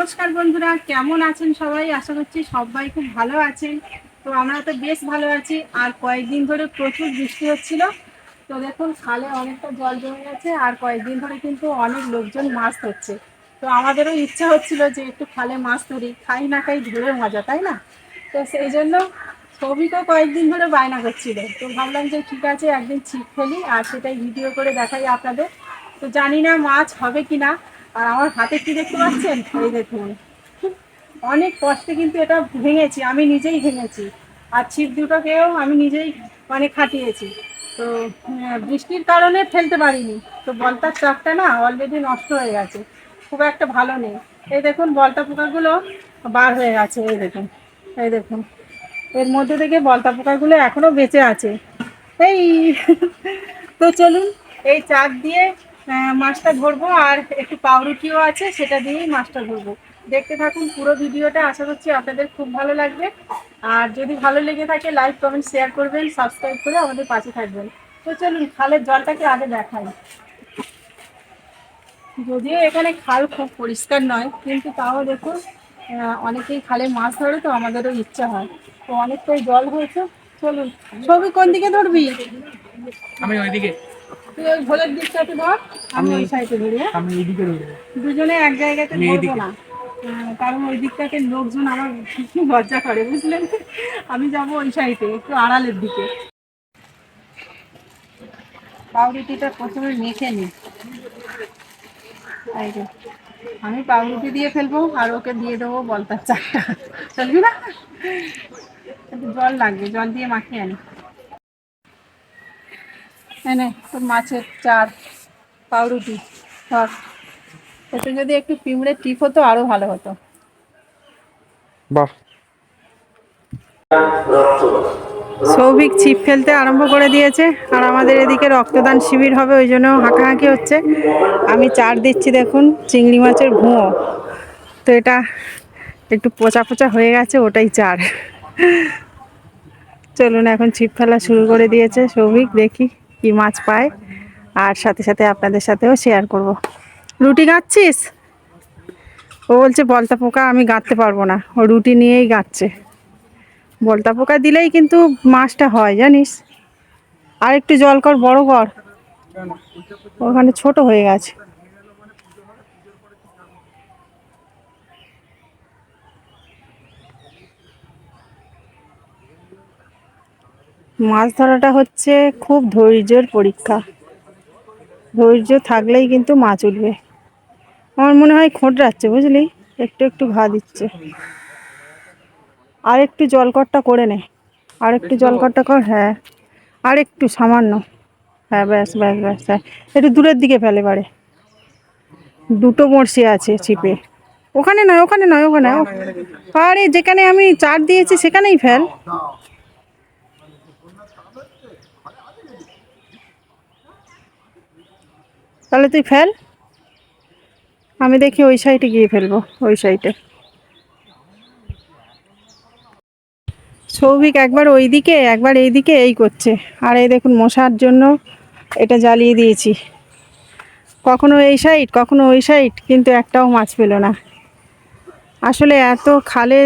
নমস্কার বন্ধুরা, কেমন আছেন সবাই? আশা করছি সবাই খুব ভালো আছেন। তো আমরা তো বেশ ভালো আছি। আর কয়েকদিন ধরে প্রচুর বৃষ্টি হচ্ছিল। তো দেখুন, খালে অনেকটা জল জমে গেছে। আর কয়েকদিন ধরে কিন্তু অনেক লোকজন মাছ ধরছে। তো আমাদেরও ইচ্ছা হচ্ছিল যে একটু খালে মাছ ধরি। খাই না খাই ধরে মজা তাই না? তো সেই জন্য সৌভিকও কয়েকদিন ধরে বায়না করছিল। তো ভাবলাম যে ঠিক আছে, একদিন ছিপ ফেলি আর সেটাই ভিডিও করে দেখাই আপনাদের। তো জানি না মাছ হবে কি না আর আমার হাতে কি দেখতে পাচ্ছেন? এই দেখুন। অনেক কষ্টে কিন্তু এটা ভেঙেছি, আমি নিজেই ভেঙেছি। আর ছিপ দুটোকেও আমি নিজেই মানে খাটিয়েছি। তো বৃষ্টির কারণে ফেলতে পারিনি। তো বলতার চাকটা না অলরেডি নষ্ট হয়ে গেছে। খুব একটা ভালো নেই। এই দেখুন, বলতা পোকাগুলো বার হয়ে গেছে। এই দেখুন এই দেখুন। এর মধ্যে থেকে বলতা পোকাগুলো এখনও বেঁচে আছে। এই, তো চলুন, এই চাক দিয়ে মাছটা ধরবো আর একটু পাউরুটিও আছে, সেটা দিয়েই মাছটা ধরবো। দেখতে থাকুন পুরো ভিডিওটা, আশা করছি আপনাদের খুব ভালো লাগবে। আর যদি ভালো লেগে থাকে, লাইক, কমেন্ট, শেয়ার করবেন, সাবস্ক্রাইব করে আমাদের পাশে থাকবেন। তো চলুন, খালের জলটাকে আগে দেখাই। যদিও এখানে খাল খুব পরিষ্কার নয়, কিন্তু তাও দেখুন অনেকেই খালে মাছ ধরে, তো আমাদেরও ইচ্ছা হয়। তো অনেকটাই জল হয়েছে। চলুন, ছবি কোন দিকে ধরবি? আমি ওইদিকে। তুই ওই ভোলের ধর আমি ওই সাইডে ধরি হ্যাঁ? আমি দুজনে এক জায়গাতে ধরবো না। কারণ ওই লোকজন আমার লজ্জা করে বুঝলেন? আমি যাব ওই সাইডে একটু আড়ালের দিকে। পাউরুটিটা প্রথমে মেখে যে আমি পাউরুটি দিয়ে ফেলব আর ওকে দিয়ে দেবো বলতার চারটা চলবি না? একটু জল লাগবে জল দিয়ে মাখিয়ে আনি। এনে তোর মাছের চার পাউরুটি ধর। এতে যদি একটু পিঁমড়ে টিপ হতো আরও ভালো হতো। বাহ। সৌভিক ছিপ ফেলতে আরম্ভ করে দিয়েছে আর আমাদের এদিকে রক্তদান শিবির হবে ওই জন্য হাঁকাহাঁকি হচ্ছে। আমি চার দিচ্ছি দেখুন চিংড়ি মাছের ভুঁয়ো। তো এটা একটু পচা পচা হয়ে গেছে ওটাই চার। চলুন এখন ছিপ ফেলা শুরু করে দিয়েছে সৌভিক দেখি। কি মাছ পায়। আর সাথে সাথে আপনাদের সাথেও শেয়ার করব। রুটি গাচ্ছিস? ও বলছে, বলতা পোকা, আমি গাঁথতে পারব না। ও রুটি নিয়েই গাচ্ছে। বলতা পোকা দিলেই কিন্তু মাছটা হয়, জানিস? আর একটু জল কর, বড় কর। ওখানে ছোট হয়ে গেছে। মাছ ধরাটা হচ্ছে খুব ধৈর্যের পরীক্ষা। ধৈর্য থাকলেই কিন্তু মাছ উঠবে। আমার মনে হয় খোঁটরাচ্ছে বুঝলি? একটু একটু ঘা দিচ্ছে। আর একটু জলকরটা করে নে। আর একটু জলকরটা কর হ্যাঁ। আর একটু সামান্য। হ্যাঁ ব্যাস ব্যাস ব্যাস হ্যাঁ। একটু দূরের দিকে ফেলে পারে দুটো বড়শি আছে ছিপে। ওখানে নয় ওখানে নয়। ওখানে আরে যেখানে আমি চার দিয়েছি সেখানেই ফেল। তাহলে তুই ফেল। আমি দেখি ওই সাইডে গিয়ে ফেলব, ওই সাইডে সৌভিক একবার ওই দিকে একবার এই দিকে এই করছে। আর এই দেখুন মশার জন্য এটা জ্বালিয়ে দিয়েছি। কখনো এই সাইড কখনো ওই সাইড কিন্তু একটাও মাছ পেল না। আসলে এত খালে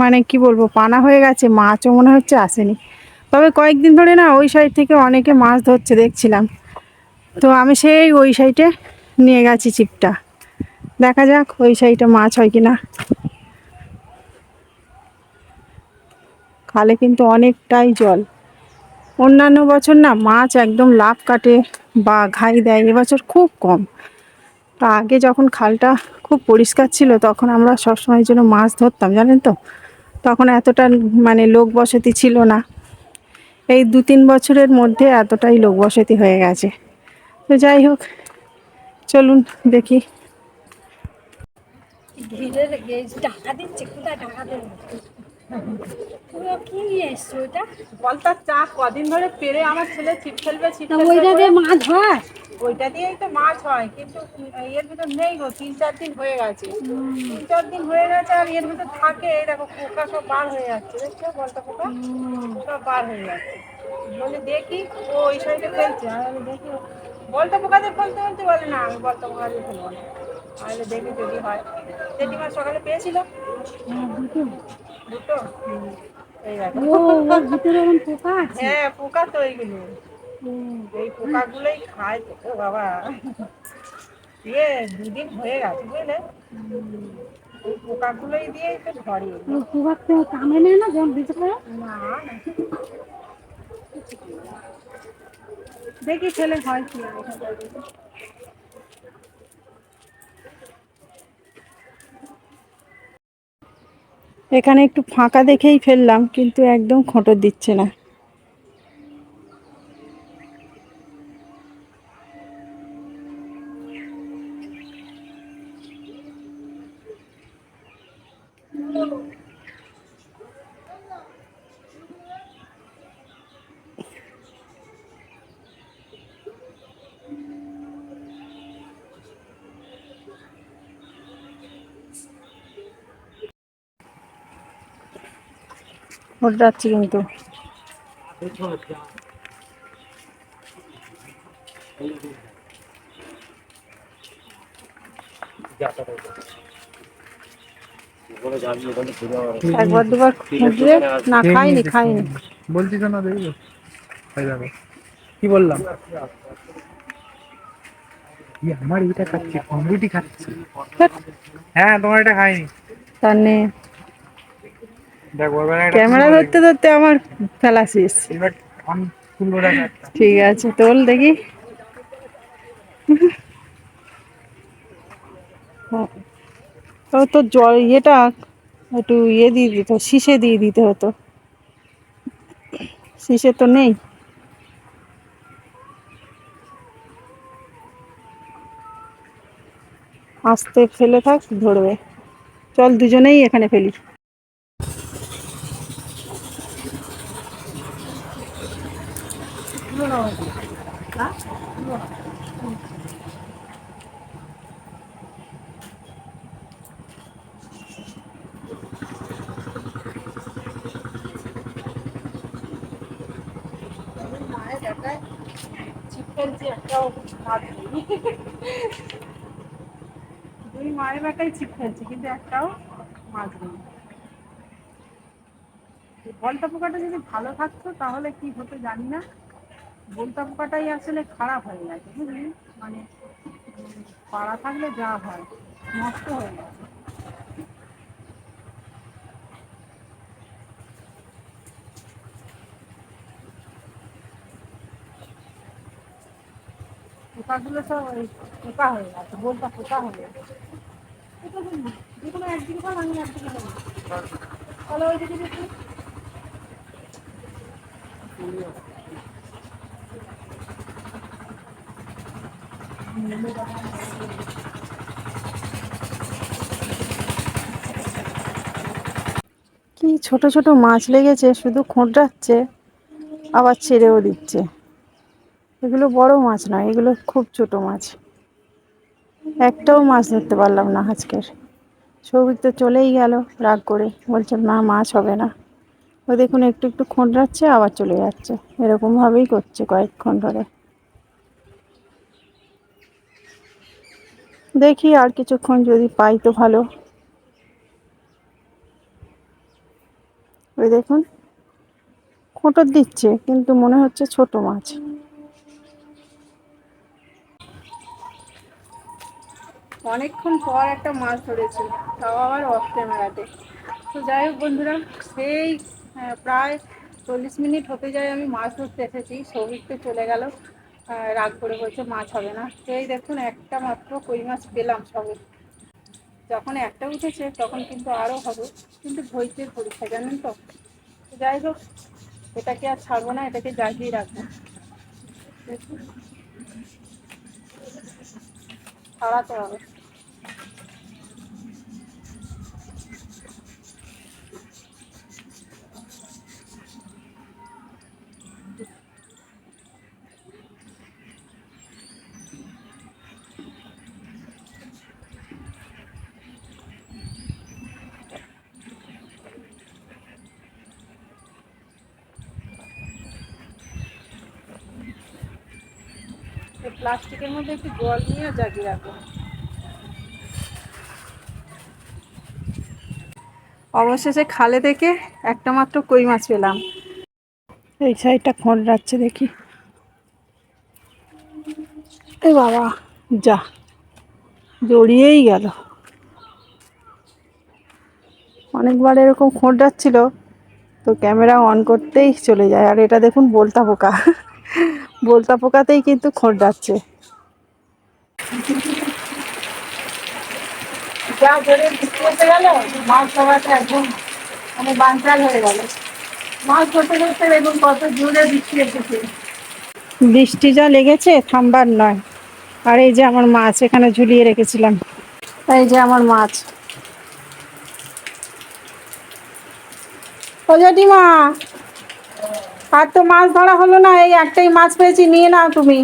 মানে কি বলব, পানা হয়ে গেছে, মাছও মনে হচ্ছে আসেনি। তবে কয়েকদিন ধরে না, ওই সাইড থেকে অনেকে মাছ ধরছে, দেখছিলাম। তো আমি সেই ওই সাইডে নিয়ে গেছি ছিপটা দেখা যাক ওই সাইডে মাছ হয় কি না খালে কিন্তু অনেকটাই জল। অন্যান্য বছর না মাছ একদম লাভ কাটে বা ঘাই দেয়, এবছর খুব কম। তা আগে যখন খালটা খুব পরিষ্কার ছিল, তখন আমরা সবসময় জন্য মাছ ধরতাম, জানেন তো? তখন এতটা মানে লোক বসতি ছিল না। এই দু তিন বছরের মধ্যে এতটাই লোক বসতি হয়ে গেছে। তো যাই হোক চলুন দেখি। চা কদিন ধরে পেরে আমার ছেলে ছিপ ফেলবে ছিপ মাছ হয়? ওইটা দিয়েই তো মাছ হয় কিন্তু এর ভিতর নেই গো তিন চার দিন হয়ে গেছে। তিন চার দিন হয়ে গেছে আর এর ভিতর থাকে এই দেখো পোকা সব বার হয়ে যাচ্ছে দেখছ বলতা পোকা? সব বার হয়ে যাচ্ছে। বলে দেখি ও ওই সাইডে ফেলছে আর আমি দেখি বলতা পোকা দিয়ে ফেলতে ফেলতে বলে না আমি বলতা পোকা দিয়ে ফেলব না তাহলে দেখি যদি হয়। জেঠিমা সকালে পেয়েছিল? দুটো? পোকা হ্যাঁ পোকা তো এইগুলো। এই পোকাগুলোই খায় তো বাবা। দিয়ে দুদিন হয়ে গেছে বুঝলে? ওই পোকাগুলোই দিয়েই তো ধরে। ও পোকার তো কামড়ে নেয় না জল দিতে না না। দেখি ছেলে হয় কি এখানে একটু ফাঁকা দেখেই ফেললাম কিন্তু একদম খোঁটো দিচ্ছে না। খোঁট যাচ্ছে কিন্তু। একবার দুবার খুঁজলে না খাইনি খাইনি। বলছি তো না দেখব হয়ে যাবে। কি বললাম? আমার এটা খাচ্ছি কমপ্লিটই খাচ্ছি। হ্যাঁ তোমার এটা খাইনি। তার নেই দেখো এবার একটা ক্যামেরা ধরতে ধরতে আমার ফেলা শেষ। ঠিক আছে তোল দেখি। ও তো জল ইয়েটা একটু ইয়ে দিয়ে দিত শীষে দিয়ে দিতে হতো। শীষে তো নেই। আস্তে ফেলে থাক ধরবে। চল দুজনেই এখানে ফেলি। দুই মায়ের ছিপ ফেলছে, কিন্তু একটাও মাছ নেই। পোকাটা যদি ভালো থাকতো, তাহলে কি হতো জানি না। বলতা পোকাটাই আসলে খারাপ হয়ে গেছে, বুঝলি? মানে পাড়া থাকলে যা হয়, নষ্ট হয়ে গেছে। পোকাগুলো সব পোকা হয়ে গেছে পোকা হয়ে গেছে। কি ছোট ছোট মাছ লেগেছে, শুধু খোঁটাচ্ছে আবার ছেড়েও দিচ্ছে। এগুলো বড় মাছ নয়, এগুলো খুব ছোট মাছ। একটাও মাছ ধরতে পারলাম না আজকের। সৌভিক তো চলেই গেল রাগ করে, বলছে, না, মাছ হবে না। ও দেখুন, একটু একটু খোঁড়াচ্ছে আবার চলে যাচ্ছে। এরকমভাবেই করছে কয়েকক্ষণ ধরে। দেখি আর কিছুক্ষণ যদি পাই তো ভালো। ওই দেখুন খোঁটর দিচ্ছে, কিন্তু মনে হচ্ছে ছোট মাছ। অনেকক্ষণ পর একটা মাছ ধরেছি, তাও আবার অফ ক্যামেরাতে তো যাই হোক বন্ধুরা, সেই প্রায় চল্লিশ মিনিট হতে যায় আমি মাছ ধরতে এসেছি সৌভিক তো চলে গেল রাগ করে বলছে মাছ হবে না। সেই দেখুন, একটা মাত্র কই মাছ পেলাম সবে যখন একটা উঠেছে, তখন কিন্তু আরও হবে, কিন্তু ধৈর্যের পরীক্ষা, জানেন তো? যাই হোক, এটাকে আর ছাড়বো না, এটাকে জাগিয়ে রাখব। ছাড়াতে হবে। প্লাস্টিকের মধ্যে একটু জল নিয়ে জাগিয়ে রাখব। অবশেষে খালে থেকে একটা মাত্র কই মাছ পেলাম। এই সাইডটা খোঁড় রাখছে দেখি। এ বাবা, যা, জড়িয়েই গেল। অনেকবার এরকম খোঁড় রাখছিল, তো ক্যামেরা অন করতেই চলে যায়। আর এটা দেখুন, বলতা পোকা। বলতা পোকাতেই কিন্তু খোঁড় যাচ্ছে। যা ধরে বৃষ্টি এসে গেল মাছ ধরাটা একদম মানে বানচাল হয়ে গেল। মাছ ধরতে ধরতে দেখুন কত জোরে বৃষ্টি এসেছে। বৃষ্টি যা লেগেছে থামবার নয়। আর এই যে আমার মাছ এখানে ঝুলিয়ে রেখেছিলাম। এই যে আমার মাছ। ও জেঠিমা আর তো মাছ ধরা হলো না এই একটাই মাছ পেয়েছি নিয়ে নাও তুমি।